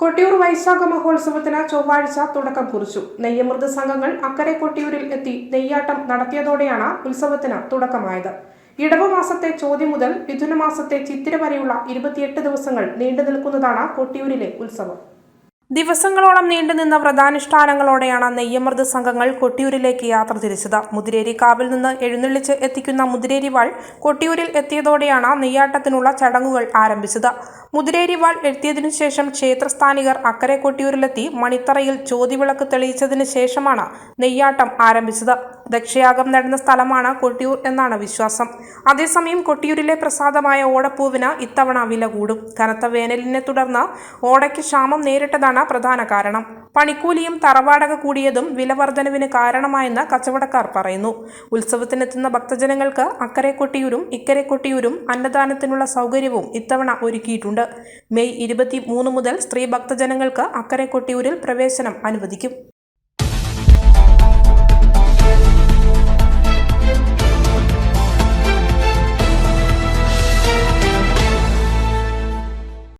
കൊട്ടിയൂർ വൈശാഖ മഹോത്സവത്തിന് ചൊവ്വാഴ്ച തുടക്കം കുറിച്ചു. നെയ്യമൃത് സംഘങ്ങൾ അക്കരെ കൊട്ടിയൂരിൽ എത്തി നെയ്യാട്ടം നടത്തിയതോടെയാണ് ഉത്സവത്തിന് തുടക്കമായത്. ഇടവ മാസത്തെ ചോദ്യം മുതൽ മിഥുന മാസത്തെ ചിത്തിര വരെയുള്ള ഇരുപത്തിയെട്ട് ദിവസങ്ങൾ നീണ്ടു നിൽക്കുന്നതാണ് കൊട്ടിയൂരിലെ ഉത്സവം. ദിവസങ്ങളോളം നീണ്ടുനിന്ന വ്രതാനുഷ്ഠാനങ്ങളോടെയാണ് നെയ്യമൃത് സംഘങ്ങൾ കൊട്ടിയൂരിലേക്ക് യാത്ര തിരിച്ചത്. മുതിരേരി കാവിൽ നിന്ന് എഴുന്നള്ളിച്ച് എത്തിക്കുന്ന മുതിരേരി വാൾ കൊട്ടിയൂരിൽ എത്തിയതോടെയാണ് നെയ്യാട്ടത്തിനുള്ള ചടങ്ങുകൾ ആരംഭിച്ചത്. മുതിരേരി വാൾ എത്തിയതിനു ശേഷം ക്ഷേത്രസ്ഥാനികർ അക്കരെ കൊട്ടിയൂരിലെത്തി മണിത്തറയിൽ ജ്യോതിവിളക്ക് തെളിയിച്ചതിന് ശേഷമാണ് നെയ്യാട്ടം ആരംഭിച്ചത്. ദക്ഷയാഗം നടന്ന സ്ഥലമാണ് കൊട്ടിയൂർ എന്നാണ് വിശ്വാസം. അതേസമയം കൊട്ടിയൂരിലെ പ്രസാദമായ ഓടപ്പൂവിന് ഇത്തവണ വില കൂടും. കനത്ത വേനലിനെ തുടർന്ന് ഓടയ്ക്ക് ക്ഷാമം നേരിട്ടതാണ് പ്രധാന കാരണം. പണിക്കൂലിയും തറവാടക കൂടിയതും വില വർധനവിന് കാരണമായെന്ന് കച്ചവടക്കാർ പറയുന്നു. ഉത്സവത്തിനെത്തുന്ന ഭക്തജനങ്ങൾക്ക് അക്കരെ കൊട്ടിയൂരും ഇക്കരെ കൊട്ടിയൂരും അന്നദാനത്തിനുള്ള സൗകര്യവും ഇത്തവണ ഒരുക്കിയിട്ടുണ്ട്. മെയ് ഇരുപത്തി മൂന്ന് മുതൽ സ്ത്രീ ഭക്തജനങ്ങൾക്ക് അക്കരെ കൊട്ടിയൂരിൽ പ്രവേശനം അനുവദിക്കും.